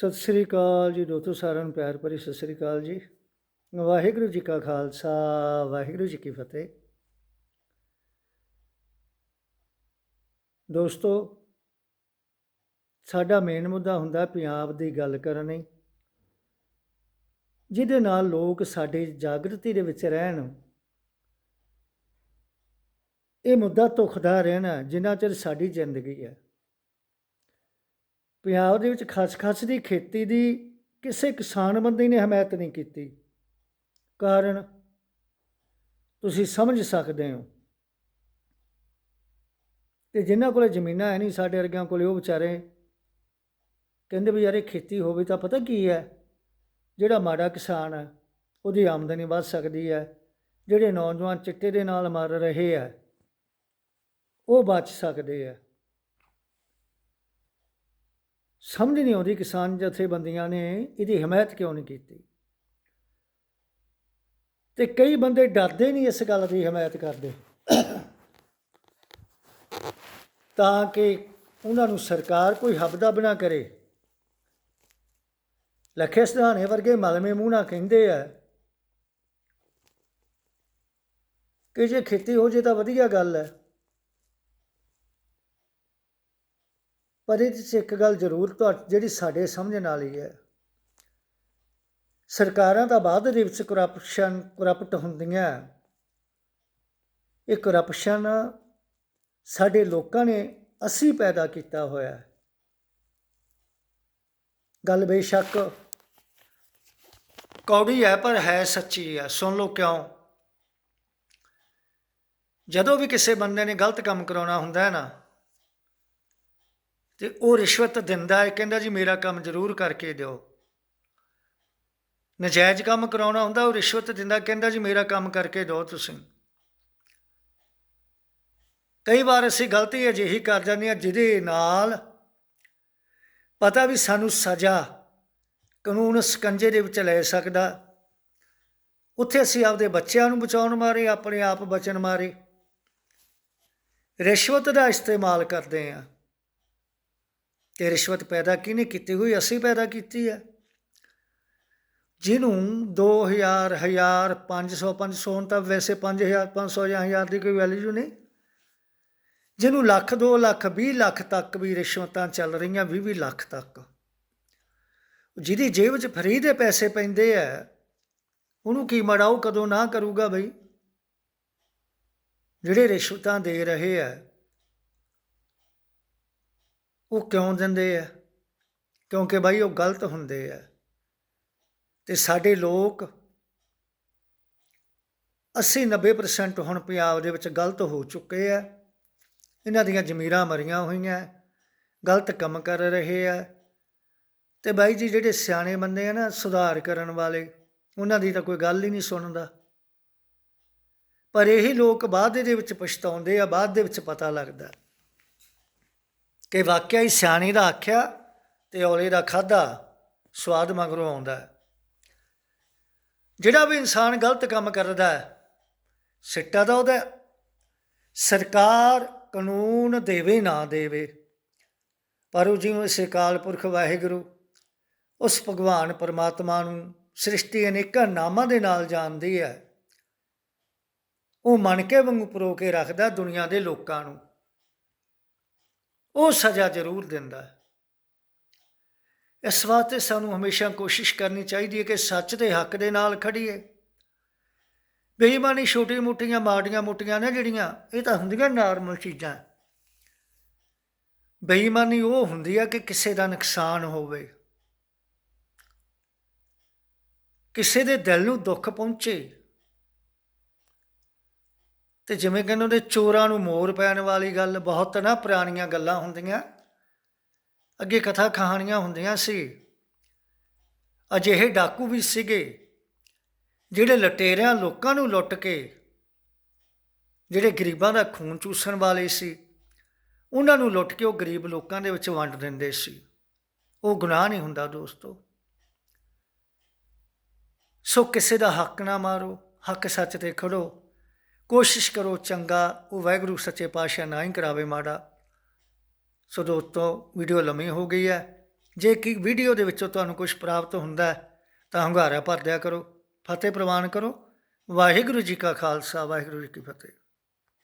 ਸਤਿ ਸ੍ਰੀ ਅਕਾਲ ਜੀ ਦੋਸਤੋ, ਸਾਰਿਆਂ ਨੂੰ ਪਿਆਰ ਭਰੀ ਸਤਿ ਸ੍ਰੀ ਅਕਾਲ ਜੀ। ਵਾਹਿਗੁਰੂ ਜੀ ਕਾ ਖਾਲਸਾ, ਵਾਹਿਗੁਰੂ ਜੀ ਕੀ ਫਤਿਹ। ਦੋਸਤੋ, ਸਾਡਾ ਮੇਨ ਮੁੱਦਾ ਹੁੰਦਾ ਪੰਜਾਬ ਦੀ ਗੱਲ ਕਰਨੀ, ਜਿਹਦੇ ਨਾਲ ਲੋਕ ਸਾਡੇ ਜਾਗਰਤੀ ਦੇ ਵਿੱਚ ਰਹਿਣ। ਇਹ ਮੁੱਦਾ ਧੁਖਦਾ ਰਹਿਣਾ ਜਿੰਨਾ ਚਿਰ ਸਾਡੀ ਜ਼ਿੰਦਗੀ ਹੈ। ਪੰਜਾਬ ਦੇ ਵਿੱਚ ਖਸਖਸ ਦੀ ਖੇਤੀ ਦੀ ਕਿਸੇ ਕਿਸਾਨ ਬੰਦੇ ਨੇ ਹਮਾਇਤ ਨਹੀਂ ਕੀਤੀ। ਕਾਰਨ ਤੁਸੀਂ ਸਮਝ ਸਕਦੇ ਹੋ। ਤੇ ਜਿਨ੍ਹਾਂ ਕੋਲੇ ਜ਼ਮੀਨਾਂ ਹੈ ਨਹੀਂ, ਸਾਡੇ ਵਰਗਿਆਂ ਕੋਲੇ ਉਹ ਵਿਚਾਰੇ ਕਹਿੰਦੇ ਵੀ ਯਾਰ ਇਹ ਖੇਤੀ ਹੋਵੇ ਤਾਂ ਪਤਾ ਕੀ ਹੈ? ਜਿਹੜਾ ਮਾੜਾ ਕਿਸਾਨ ਹੈ, ਉਹਦੀ ਆਮਦਨੀ ਵੱਧ ਸਕਦੀ ਹੈ। ਜਿਹੜੇ ਨੌਜਵਾਨ ਚਿੱਟੇ ਦੇ ਨਾਲ ਮਰ ਰਹੇ ਆ ਉਹ ਬਚ ਸਕਦੇ ਆ ਸਮਝ ਨਹੀਂ ਆਉਂਦੀ ਕਿਸਾਨ ਜਥੇਬੰਦੀਆਂ ਨੇ ਇਹਦੀ ਹਮਾਇਤ ਕਿਉਂ ਨਹੀਂ ਕੀਤੀ। ਤੇ ਕਈ ਬੰਦੇ ਡਰਦੇ ਨਹੀਂ ਇਸ ਗੱਲ ਦੀ ਹਮਾਇਤ ਕਰਦੇ। ਤਾਂ ਕਿ ਉਹਨਾਂ ਨੂੰ ਸਰਕਾਰ ਕੋਈ ਹਬਦਾ ਬਣਾ ਕਰੇ। ਲੱਖੇ ਸਿਧਾਣੇ ਵਰਗੇ ਮਲਮੇ ਮੂੰਹ ਨਾਲ ਕਹਿੰਦੇ ਆ ਕਿ ਜੇ ਖੇਤੀ ਹੋ ਜੇ ਤਾਂ ਵਧੀਆ ਗੱਲ ਹੈ। ਪਰ ਇਹਦੇ 'ਚ ਇੱਕ ਗੱਲ ਜ਼ਰੂਰ ਤੁਹਾ, ਜਿਹੜੀ ਸਾਡੇ ਸਮਝਣ ਵਾਲੀ ਹੈ। ਸਰਕਾਰਾਂ ਦਾ ਬਾਅਦ ਦੇ ਵਿੱਚ ਕਰਪਸ਼ਨ ਕਰਪਟ ਹੁੰਦੀਆਂ। ਇਹ ਕਰਪਸ਼ਨ ਸਾਡੇ ਲੋਕਾਂ ਨੇ ਅਸੀਂ ਪੈਦਾ ਕੀਤਾ ਹੋਇਆ। ਹੈ ਗੱਲ ਬੇਸ਼ੱਕ ਕੌੜੀ ਹੈ, ਪਰ ਹੈ ਸੱਚੀ ਹੈ। ਸੁਣ ਲਓ ਕਿਉਂ। ਜਦੋਂ ਵੀ ਕਿਸੇ ਬੰਦੇ ਨੇ ਗਲਤ ਕੰਮ ਕਰਾਉਣਾ ਹੁੰਦਾ ਹੈ ਨਾ ਤੇ ਉਹ ਰਿਸ਼ਵਤ ਦਿੰਦਾ ਹੈ, ਕਹਿੰਦਾ ਜੀ ਮੇਰਾ ਕੰਮ ਜ਼ਰੂਰ ਕਰਕੇ ਦਿਓ। ਨਜਾਇਜ਼ ਕੰਮ ਕਰਾਉਣਾ ਹੁੰਦਾ, ਉਹ ਰਿਸ਼ਵਤ ਦਿੰਦਾ, ਕਹਿੰਦਾ ਜੀ ਮੇਰਾ ਕੰਮ ਕਰਕੇ ਦਿਓ ਤੁਸੀਂ। ਕਈ ਵਾਰ ਅਸੀਂ ਗਲਤੀ ਅਜਿਹੀ ਕਰ ਜਾਂਦੇ ਹਾਂ, ਜਿਹਦੇ ਨਾਲ ਪਤਾ ਵੀ ਸਾਨੂੰ ਸਜ਼ਾ ਕਾਨੂੰਨ ਸਕੰਜੇ ਦੇ ਵਿੱਚ ਲੈ ਸਕਦਾ। ਉੱਥੇ ਅਸੀਂ ਆਪਦੇ ਬੱਚਿਆਂ ਨੂੰ ਬਚਾਉਣ ਮਾਰੇ, ਆਪਣੇ ਆਪ ਬਚਣ ਮਾਰੇ। ਰਿਸ਼ਵਤ ਦਾ ਇਸਤੇਮਾਲ ਕਰਦੇ ਹਾਂ। ਤੇ ਰਿਸ਼ਵਤ ਪੈਦਾ ਕਿਹਨੇ ਕੀਤੀ? ਹੋਈ ਅਸੀਂ ਪੈਦਾ ਕੀਤੀ ਹੈ। ਜਿਹਨੂੰ 2000 1000 500 500 ਹੁਣ ਤਾਂ ਵੈਸੇ 5000 500 ਜਾਂ 1000 ਦੀ ਕੋਈ ਵੈਲਿਊ ਨਹੀਂ। ਜਿਹਨੂੰ ਲੱਖ 2 ਲੱਖ 20 ਲੱਖ ਤੱਕ ਵੀ ਰਿਸ਼ਵਤਾਂ ਚੱਲ ਰਹੀਆਂ 20 20 ਲੱਖ ਤੱਕ। ਜਿਹਦੀ ਜੇਬ 'ਚ ਫਰੀ ਦੇ ਪੈਸੇ ਪੈਂਦੇ ਆ, ਉਹਨੂੰ ਕੀ ਮੜਾਓ ਕਦੋਂ ਨਾ ਕਰੂਗਾ ਬਈ। ਜਿਹੜੇ ਰਿਸ਼ਵਤਾਂ ਦੇ ਰਹੇ ਆ ਉਹ ਕਿਉਂ ਦਿੰਦੇ ਆ? ਕਿਉਂਕਿ ਬਾਈ ਉਹ ਗਲਤ ਹੁੰਦੇ ਆ। ਤੇ ਸਾਡੇ ਲੋਕ 80 90% ਹੁਣ ਪੰਜਾਬ ਦੇ ਵਿੱਚ ਗਲਤ ਹੋ ਚੁੱਕੇ ਆ। ਇਹਨਾਂ ਦੀਆਂ ਜ਼ਮੀਰਾਂ ਮਰੀਆਂ ਹੋਈਆਂ, ਗਲਤ ਕੰਮ ਕਰ ਰਹੇ ਆ। ਤੇ ਬਾਈ ਜੀ ਜਿਹੜੇ ਸਿਆਣੇ ਬੰਦੇ ਆ ਨਾ, ਸੁਧਾਰ ਕਰਨ ਵਾਲੇ, ਉਹਨਾਂ ਦੀ ਤਾਂ ਕੋਈ ਗੱਲ ਹੀ ਨਹੀਂ ਸੁਣਦਾ। ਪਰ ਇਹੀ ਲੋਕ ਬਾਅਦ ਦੇ ਵਿੱਚ ਪਛਤਾਉਂਦੇ ਆ ਬਾਅਦ ਦੇ ਵਿੱਚ ਪਤਾ ਲੱਗਦਾ। ਕਿ ਵਾਕਿਆ ਹੀ ਸਿਆਣੀ ਦਾ ਆਖਿਆ ਤੇ ਔਲੇ ਦਾ ਖਾਦਾ ਸਵਾਦ ਮਗਰੋਂ ਆਉਂਦਾ ਜਿਹੜਾ ਵੀ ਇਨਸਾਨ ਗਲਤ ਕੰਮ ਕਰਦਾ ਹੈ, ਸਿੱਟਾ ਤਾਂ ਉਹਦਾ ਸਰਕਾਰ ਕਾਨੂੰਨ ਦੇਵੇ ਨਾ ਦੇਵੇ, ਪਰ ਉਹ ਜਿਵੇਂ ਸੇ ਅਕਾਲ ਪੁਰਖ ਵਾਹਿਗੁਰੂ, ਉਸ ਭਗਵਾਨ ਪਰਮਾਤਮਾ ਨੂੰ ਸ੍ਰਿਸ਼ਟੀ ਅਨੇਕਾਂ ਨਾਮਾਂ ਦੇ ਨਾਲ ਜਾਣਦੀ ਹੈ। ਉਹ ਮਨ ਕੇ ਵਾਂਗੂ ਪਰੋ ਕੇ ਰੱਖਦਾ ਦੁਨੀਆ ਦੇ ਲੋਕਾਂ ਨੂੰ। ਉਹ ਸਜ਼ਾ ਜ਼ਰੂਰ ਦਿੰਦਾ ਹੈ। ਇਸ ਵਾਸਤੇ ਸਾਨੂੰ ਹਮੇਸ਼ਾ ਕੋਸ਼ਿਸ਼ ਕਰਨੀ ਚਾਹੀਦੀ ਹੈ ਕਿ ਸੱਚ ਦੇ ਹੱਕ ਦੇ ਨਾਲ ਖੜੀਏ ਬੇਈਮਾਨੀ ਛੋਟੀ ਮੋਟੀਆਂ, ਮਾੜੀਆਂ ਮੋਟੀਆਂ ਨੇ ਜਿਹੜੀਆਂ, ਇਹ ਤਾਂ ਹੁੰਦੀਆਂ ਨਾਰਮਲ ਚੀਜ਼ਾਂ। ਬੇਈਮਾਨੀ ਉਹ ਹੁੰਦੀ ਆ ਕਿ ਕਿਸੇ ਦਾ ਨੁਕਸਾਨ ਹੋਵੇ। ਕਿਸੇ ਦੇ ਦਿਲ ਨੂੰ ਦੁੱਖ ਪਹੁੰਚੇ। ਤੇ ਜਿਵੇਂ ਕਹਿੰਦੇ ਉਹਦੇ ਚੋਰਾਂ ਨੂੰ ਮੋਰ ਪੈਣ ਵਾਲੀ ਗੱਲ, ਬਹੁਤ ਨਾ ਪੁਰਾਣੀਆਂ ਗੱਲਾਂ ਹੁੰਦੀਆਂ। ਅੱਗੇ ਕਥਾ ਕਹਾਣੀਆਂ ਹੁੰਦੀਆਂ ਸੀ। ਅਜਿਹੇ ਡਾਕੂ ਵੀ ਸੀਗੇ, ਜਿਹੜੇ ਲਟੇਰਿਆਂ ਲੋਕਾਂ ਨੂੰ ਲੁੱਟ ਕੇ, ਜਿਹੜੇ ਗਰੀਬਾਂ ਦਾ ਖੂਨ ਚੂਸਣ ਵਾਲੇ ਸੀ, ਉਹਨਾਂ ਨੂੰ ਲੁੱਟ ਕੇ ਉਹ ਗਰੀਬ ਲੋਕਾਂ ਦੇ ਵਿੱਚ ਵੰਡ ਦਿੰਦੇ ਸੀ। ਉਹ ਗੁਨਾਹ ਨਹੀਂ ਹੁੰਦਾ ਦੋਸਤੋ। ਸੋ ਕਿਸੇ ਦਾ ਹੱਕ ਨਾ ਮਾਰੋ, ਹੱਕ ਸੱਚ ਤੇ ਖੜੋ। ਕੋਸ਼ਿਸ਼ ਕਰੋ ਚੰਗਾ, ਉਹ ਵਾਹਿਗੁਰੂ ਸੱਚੇ ਪਾਤਸ਼ਾਹ ਨਾ ਹੀ ਕਰਾਵੇ ਮਾੜਾ। ਸੋ ਦੋਸਤੋ, ਵੀਡੀਓ ਲੰਮੀ ਹੋ ਗਈ ਹੈ। ਜੇ ਕਿ ਵੀਡੀਓ ਦੇ ਵਿੱਚੋਂ ਤੁਹਾਨੂੰ ਕੁਝ ਪ੍ਰਾਪਤ ਹੁੰਦਾ ਤਾਂ ਹੰਗਾਰਾ ਭਰ ਦਿਆ ਕਰੋ, ਫਤਿਹ ਪ੍ਰਵਾਨ ਕਰੋ। ਵਾਹਿਗੁਰੂ ਜੀ ਕਾ ਖਾਲਸਾ, ਵਾਹਿਗੁਰੂ ਜੀ ਕੀ ਫਤਿਹ।